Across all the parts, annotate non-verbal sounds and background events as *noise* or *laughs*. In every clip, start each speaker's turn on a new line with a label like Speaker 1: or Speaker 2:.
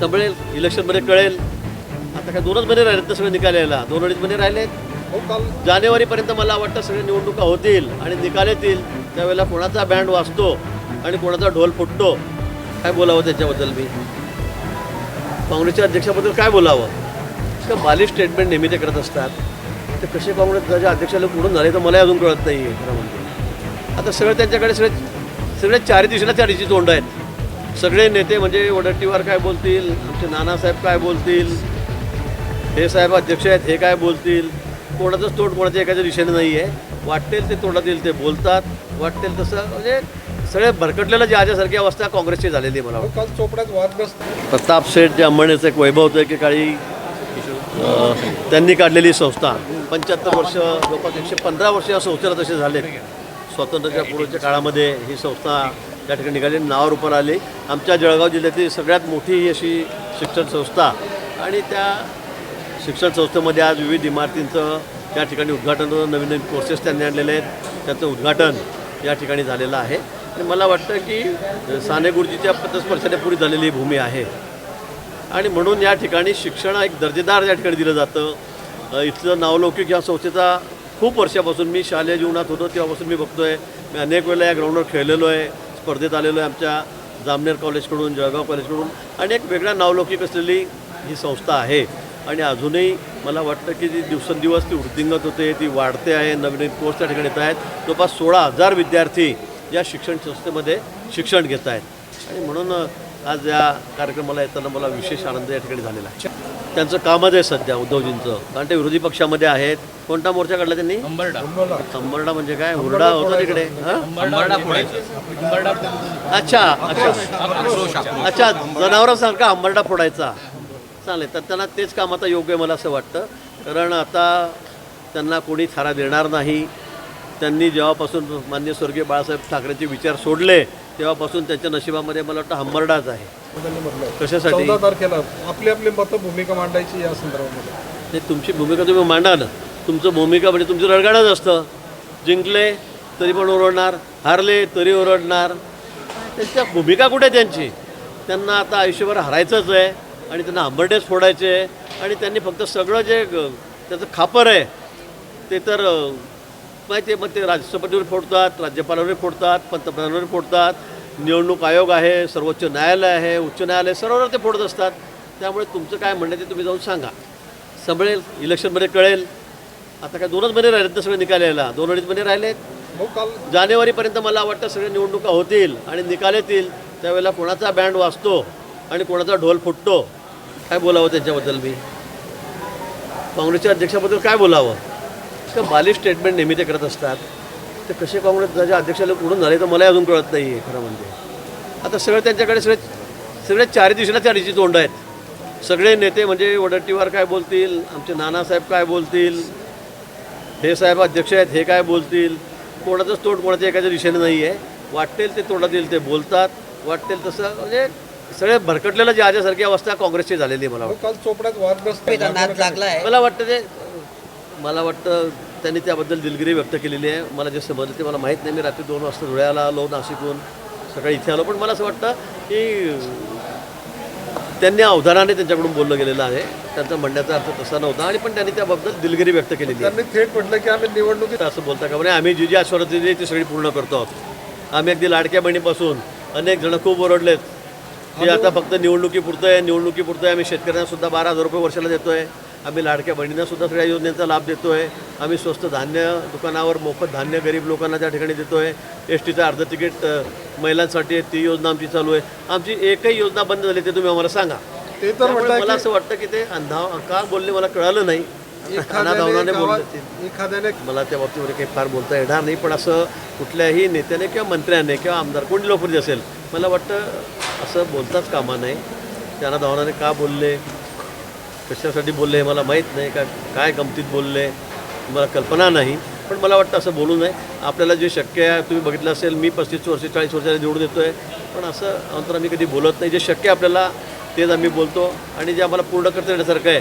Speaker 1: संभळेल इलेक्शनमध्ये कळेल. आता काय दोनच महिने राहिलेत ना सगळे निकाल यायला? दोन अडीच महिने राहिलेत.
Speaker 2: हो
Speaker 1: जानेवारीपर्यंत मला वाटतं सगळे निवडणुका होतील आणि निकाल येतील. त्यावेळेला कोणाचा बँड वाजतो आणि कोणाचा ढोल फुटतो? काय बोलावं त्याच्याबद्दल मी? काँग्रेसच्या अध्यक्षाबद्दल काय बोलावं? का बाली स्टेटमेंट नेहमी ते करत असतात. ते कसे काँग्रेसच्या अध्यक्षाला पुढून झाले तर मलाही अजून कळत नाही आहे खरं म्हणजे. आता सगळं त्यांच्याकडे सगळे सगळे चारी दिशेला चारीची तोंड आहेत. सगळे नेते म्हणजे वडट्टीवार काय बोलतील? आमचे नानासाहेब काय बोलतील? हे साहेब अध्यक्ष आहेत हे काय बोलतील? कोणाचंच तोंड कोणाच्या एकाच्या दिशेने नाही आहे वाटेल ते तोंडात येईल ते बोलतात. वाटेल तसं म्हणजे सगळे भरकटलेलं जे आजसारखी अवस्था काँग्रेसची झालेली मला
Speaker 2: काल चोपड्यात वादग्रस्त
Speaker 1: प्रताप शेठ जे अंबळनेरचं एक वैभव होतं की काळी त्यांनी काढलेली संस्था. पंच्याहत्तर वर्ष जवळपास एकशे पंधरा वर्ष या संस्थेला तसे झाले स्वातंत्र्याच्या पूर्वीच्या काळामध्ये ही संस्था त्या ठिकाणी निघाली. नावावर आले आली. आमच्या जळगाव जिल्ह्यातील सगळ्यात मोठी ही अशी शिक्षण संस्था आणि त्या शिक्षण संस्थेमध्ये आज विविध इमारतींचं त्या ठिकाणी उद्घाटन नवीन नवीन कोर्सेस त्यांनी आणलेले आहेत. त्याचं उद्घाटन या ठिकाणी झालेलं आहे. आणि मला वाटतं की साने गुरुजीच्या पथस्पर्शाने पुरी झालेली ही भूमी आहे. आणि म्हणून या ठिकाणी शिक्षण एक दर्जेदार या ठिकाणी दिलं जातं. इथलं नावलौकिक या संस्थेचा खूप वर्षापासून मी शालेय जीवनात होतो. तेव्हापासून मी बघतो आहे मी अनेक वेळेला या ग्राउंडवर खेळलेलो आहे. स्पर्धेत आलेलो आहे आमच्या जामनेर कॉलेजकडून जळगाव कॉलेजकडून. आणि एक वेगळ्या नावलौकिक असलेली ही संस्था आहे. आणि अजूनही मला वाटतं की जी दिवसेंदिवस ती वृद्धिंगत होते ती वाढते आहे नवीन नवीन कोर्स त्या ठिकाणी येत आहेत. जवळपास सोळा हजार विद्यार्थी या शिक्षण संस्थेमध्ये शिक्षण घेत आहेत. आणि म्हणून आज या कार्यक्रमाला येताना मला विशेष आनंद या ठिकाणी झालेला आहे. त्यांचं कामच आहे सध्या उद्धवजींचं. कारण ते विरोधी पक्षामध्ये आहेत. कोणता मोर्चा काढला त्यांनी? अंबरडा. म्हणजे काय? हुरडा होता तिकडे? हं? अच्छा अच्छा. अच्छा जनावरांसारखा अंबरडा फोडायचा. चालेल तर त्यांना तेच काम आता योग्य आहे मला असं वाटतं. कारण आता त्यांना कोणी थारा देणार नाही. त्यांनी जेव्हापासून मान्य स्वर्गीय बाळासाहेब ठाकरेंचे विचार सोडले तेव्हापासून त्यांच्या नशिबामध्ये मला वाटतं हंबरडाच आहे. कशासाठी?
Speaker 2: तारखेला आपली आपली मतं भूमिका मांडायची या संदर्भामध्ये.
Speaker 1: ते तुमची भूमिका तुम्ही मांडा ना. तुमचं भूमिका म्हणजे तुमचं रडगाडच असतं. जिंकले तरी पण ओरडणार हारले तरी ओरडणार. त्यांच्या भूमिका कुठे आहे त्यांची? त्यांना आता आयुष्यभर हरायचंच आहे आणि त्यांना आंबरडेच फोडायचे आहे आणि त्यांनी फक्त सगळं जे त्याचं खापर आहे ते तर माहिती आहे मग ते राष्ट्रपतीवर फोडतात राज्यपालावर फोडतात पंतप्रधानावर फोडतात. निवडणूक आयोग आहे सर्वोच्च न्यायालय आहे उच्च न्यायालय सर्ववर ते फोडत असतात. त्यामुळे तुमचं काय म्हणणं आहे ते तुम्ही जाऊन सांगा. समळेल इलेक्शनमध्ये कळेल. आता काय दोनच महिने राहिलेत ना सगळे निकाल यायला दोन अडीच महिने राहिलेत.
Speaker 2: हो काल
Speaker 1: जानेवारीपर्यंत मला वाटतं सगळे निवडणुका होतील आणि निकाल येतील. त्यावेळेला कोणाचा बँड वाजतो आणि कोणाचा ढोल फुटतो काय बोलावं त्याच्याबद्दल मी? काँग्रेसच्या अध्यक्षाबद्दल काय बोलावं? का बाली स्टेटमेंट नेहमी ते करत असतात. ते कसे काँग्रेसच्या अध्यक्षाला पुढून झाले तर मलाही अजून कळत नाही आहे खरं म्हणजे. आता सगळं त्यांच्याकडे सगळे सगळे चारी दिशेला चारीची तोंड आहेत. सगळे नेते म्हणजे वडट्टीवार काय बोलतील? आमचे नानासाहेब काय बोलतील? हे साहेब अध्यक्ष आहेत हे काय बोलतील? कोणाचंच तोंड कोणाच्या एकाच्या दिशेने नाही आहे वाटेल ते तोंडात येईल ते बोलतात वाटेल तसं म्हणजे सगळे भरकटलेलं जे आजसारखी अवस्था काँग्रेसची झालेली आहे मला
Speaker 2: हो
Speaker 1: वाटतं.
Speaker 2: काल चोपड्यात वादग्रस्त
Speaker 3: नाद लागला आहे
Speaker 1: मला वाटतं ते मला वाटतं त्यांनी त्याबद्दल दिलगिरी व्यक्त केलेली आहे. मला जे समजलं ते मला माहीत नाही. मी रात्री दोन वाजता धुळ्याला आलो नाशिकहून सकाळी इथे आलो. पण मला असं वाटतं की त्यांनी अवधानाने त्यांच्याकडून बोललं गेलेलं आहे. त्यांचा म्हणण्याचा अर्थ तसा नव्हता आणि पण त्यांनी त्याबद्दल दिलगिरी व्यक्त केलेली आहे.
Speaker 2: त्यांनी थेट म्हटलं की आम्ही निवडणुकीत
Speaker 1: असं बोलता का? म्हणे आम्ही जी जी आश्वासन दिली ती सगळी पूर्ण करतो आहोत. आम्ही अगदी लाडक्या बहिणीपासून अनेक जण खूप ओरडलेत की आता फक्त निवडणुकीपुरतं आहे निवडणुकीपुरतं आहे आम्ही शेतकऱ्यांना सुद्धा बारा हजार रुपये वर्षाला देतोय. आम्ही लाडक्या बहिणींना सुद्धा सगळ्या योजनेचा लाभ देतोय. आम्ही स्वस्त धान्य दुकानावर मोफत धान्य गरीब लोकांना त्या ठिकाणी देतोय. एस टीचं अर्ध तिकीट महिलांसाठी आहे. ती योजना आमची चालू आहे. आमची एकही योजना बंद झाली ते तुम्ही आम्हाला सांगा.
Speaker 2: ते तर म्हटलं
Speaker 1: मला असं वाटतं की ते अंधा का बोलले मला कळालं नाही.
Speaker 2: एखाद्याने एखाद्याने
Speaker 1: मला त्या बाबतीमध्ये काही फार बोलता येणार नाही पण असं कुठल्याही नेत्याने किंवा मंत्र्याने किंवा आमदार कोणी लोकप्रती असेल मला वाटतं असं बोलताच कामा नाही त्यांना धावनाने का बोलले? कशासाठी बोलले हे मला माहीत नाही. का काय गमतीत बोलले? मला कल्पना नाही. पण मला वाटतं असं बोलू नये. आपल्याला जे शक्य आहे तुम्ही बघितलं असेल मी पस्तीस वर्ष चाळीस वर्षाला निवडून येतो आहे पण असं अंतर आम्ही कधी बोलत नाही. जे शक्य आपल्याला तेच आम्ही बोलतो आणि जे आम्हाला पूर्ण करता येण्यासारखं आहे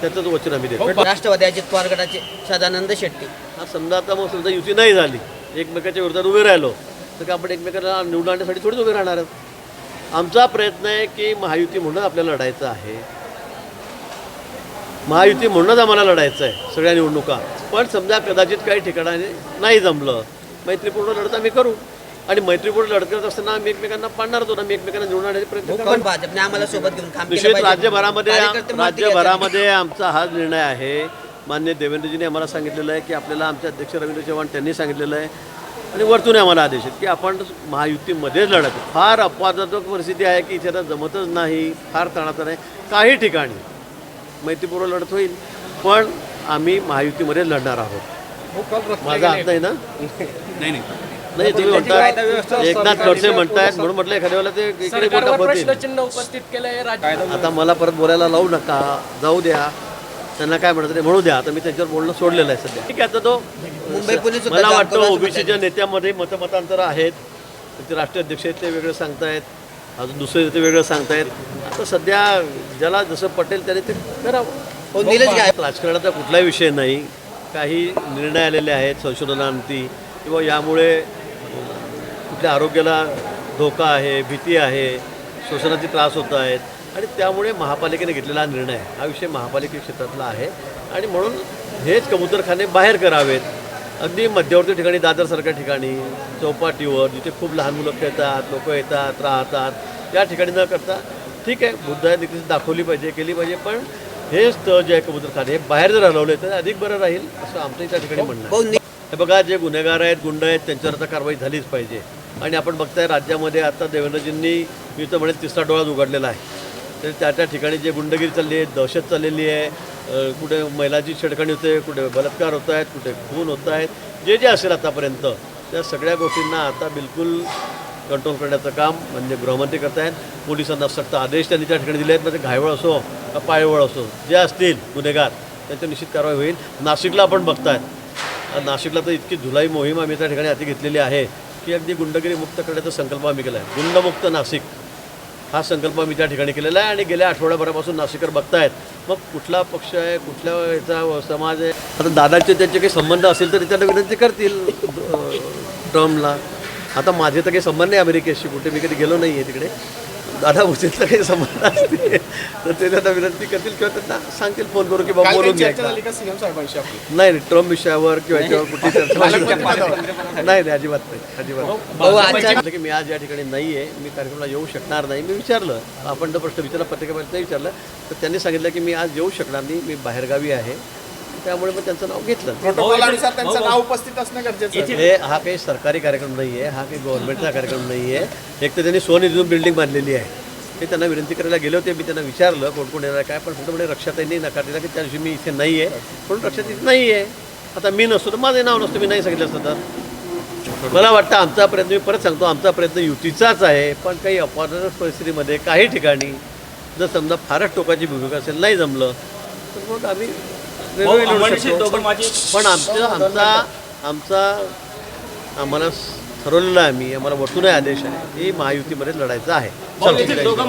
Speaker 1: त्याचंच वचन आम्ही देतो.
Speaker 3: राष्ट्रवादी अजित पवार गटाचे सदानंद शेट्टी.
Speaker 1: हा समजा आता मग समजा युती नाही झाली एकमेकाच्या विरोधात उभे राहिलो तर का आपण एकमेकाला निवडून आणण्यासाठी थोडीच उभे राहणार आहोत? आमचा प्रयत्न आहे की महायुती म्हणून आपल्याला लढायचं आहे. महायुती म्हणूनच आम्हाला लढायचं आहे सगळ्या निवडणुका. पण समजा कदाचित काही ठिकाणी नाही जमलं मैत्रीपूर्ण लढत आम्ही करू. आणि मैत्रीपूर्ण लढत असताना आम्ही एकमेकांना पाडणार होतो आम्ही एकमेकांना निवडून आणण्याचे प्रयत्न
Speaker 3: पण
Speaker 1: करणार.
Speaker 3: भाजपने आम्हाला सोबत घेऊन काम केलं
Speaker 1: निश्चित
Speaker 3: पाहिजे.
Speaker 1: राज्यभरामध्ये
Speaker 3: कार्यकर्ते.
Speaker 1: राज्यभरामध्ये आमचा हा निर्णय आहे. मान्य देवेंद्रजींनी आम्हाला सांगितलेलं आहे की आपल्याला आमचे अध्यक्ष रवींद्र चव्हाण त्यांनी सांगितलेलं आहे. आणि वरतून आम्हाला आदेश आहेत की आपण महायुतीमध्येच लढत. फार अपवादात्मक परिस्थिती आहे की इथे आता जमतच नाही फार तणाचं नाही. काही ठिकाणी मैत्रीपूर्व लढत होईल पण आम्ही महायुतीमध्ये लढणार आहोत.
Speaker 2: हो
Speaker 1: माझा हात *laughs* नाही ना? नाही. तुम्ही म्हणता एकनाथ खडसे म्हणतायत म्हणून म्हटलं एखाद्या वेळेला ते इकडे मोठा.
Speaker 4: प्रश्नचिन्ह उपस्थित केलंय राज्य
Speaker 1: आता मला परत बोलायला लावू नका जाऊ द्या. त्यांना काय म्हणत ते म्हणू द्या. आता मी त्यांच्यावर बोलणं सोडलेलं आहे सध्या. ठीक आहे आता तो
Speaker 3: मुंबई पोलीस सुद्धा
Speaker 1: मला वाटतं ओबीसीच्या नेत्यामध्ये मतमतांतर आहेत. ते राष्ट्रीय अध्यक्ष आहेत ते वेगळं सांगतायत. अजून दुसरे ते वेगळं सांगतायत. आता सध्या ज्याला जसं पटेल त्याने ते करावं.
Speaker 3: हो
Speaker 1: राजकारणाचा कुठलाही विषय नाही. काही निर्णय आलेले आहेत संशोधनांती. किंवा यामुळे कुठल्या आरोग्याला धोका आहे भीती आहे श्वसनाचे त्रास होत आहेत आणि त्यामुळे महापालिकेने घेतलेला हा निर्णय. हा विषय महापालिके क्षेत्रातला आहे आणि म्हणून हेच कबूतरखाने बाहेर करावेत अगदी मध्यवर्ती ठिकाणी दादरसारख्या ठिकाणी चौपाटीवर जिथे खूप लहान मुलं खेळतात लोक येतात राहतात या ठिकाणी न करता ठीक आहे बुद्ध देखील दाखवली पाहिजे केली पाहिजे पण हे स्थळ जे आहे कबूतरखाने हे बाहेर जर हलवले तर अधिक बरं राहील असं आमचंही त्या ठिकाणी म्हणणं.
Speaker 3: भाऊ नि-
Speaker 1: हे बघा जे गुन्हेगार आहेत गुंड आहेत त्यांच्यावर आता कारवाई झालीच पाहिजे आणि आपण बघताय राज्यामध्ये आता देवेंद्रजींनी मी तर म्हणेन तिसरा डोळा उघडलेला आहे. तर त्या त्या ठिकाणी जे गुंडगिरी चालली आहे दहशत चाललेली आहे कुठे महिलाची छेडखाणी होते कुठे बलात्कार होत आहेत कुठे खून होत आहेत जे जे असेल आतापर्यंत त्या सगळ्या गोष्टींना आता बिलकुल कंट्रोल करण्याचं काम म्हणजे गृहमंत्री आहेत. पोलिसांना सक्त आदेश त्यांनी त्या ठिकाणी दिले आहेत. म्हणजे घायवळ असो का पायवळ असो जे असतील गुन्हेगार त्यांच्या निश्चित कारवाई होईल. नाशिकला आपण बघतायत. नाशिकला तर इतकी धुलाई मोहीम आम्ही त्या ठिकाणी हाती घेतलेली आहे. की अगदी गुंडगिरी मुक्त करण्याचा संकल्प आम्ही केला आहे गुंडमुक्त नाशिक हा संकल्प आम्ही त्या ठिकाणी केलेला आहे आणि गेल्या आठवड्याभरापासून नाशिकर बघतायत. मग कुठला पक्ष आहे कुठल्या याचा समाज आहे? आता दादाचे त्यांचे काही संबंध असेल तर त्यांना विनंती करतील ट्रम्पला. आता माझे तर काही संबंध नाही अमेरिकेशी कुठे मी कधी गेलो नाही आहे तिकडे. दादा भुसेंचा काही संबंध असतील तर ते त्यांना विनंती करतील किंवा त्यांना सांगतील फोन करून की बाबा बोलून घ्या एकदा. नाही नाही ट्रम्प विषयावर किंवा याच्यावर कुठली चर्चा नाही. नाही अजिबात नाही अजिबात
Speaker 3: भाऊ आजच्या
Speaker 1: म्हटलं की मी आज या ठिकाणी नाही आहे मी कार्यक्रमाला येऊ शकणार नाही. मी विचारलं. आपण तो प्रश्न विचारला पत्रिकेमध्ये विचारलं. तर त्यांनी सांगितलं की मी आज येऊ शकणार नाही मी बाहेरगावी आहे. त्यामुळे मग त्यांचं नाव घेतलं.
Speaker 2: प्रोटोकॉलनुसार त्यांचं नाव उपस्थित असणं गरजेचं आहे
Speaker 1: हे हा काही सरकारी कार्यक्रम नाही आहे हा काही गव्हर्नमेंटचा कार्यक्रम नाही आहे एक तर त्यांनी स्वनिधीतून बिल्डिंग बांधलेली आहे. ते त्यांना विनंती करायला गेले होते मी त्यांना विचारलं कोण कोण येणार आहे काय पण फक्त म्हणजे रक्षाताईंनी नकार दिला की त्या दिवशी मी इथे नाही आहे म्हणून रक्षात इथे नाही आहे आता मी नसतो तर माझं नाव नसतं मी नाही सांगितलं असतं तर. मला वाटतं आमचा प्रयत्न मी परत सांगतो आमचा प्रयत्न युतीचाच आहे पण काही अपवादात्मक परिस्थितीमध्ये काही ठिकाणी जर समजा फारच टोकाची भूमिका असेल नाही जमलं तर मग आम्ही वेगवेगळे लढू शकतो. पण पण आमचा आमचा आमचा आम्हाला ठरवलेलं आहे आम्ही. आम्हाला वरतूनही आदेश आहे. की महायुतीमध्ये लढायचं आहे.
Speaker 5: दोघं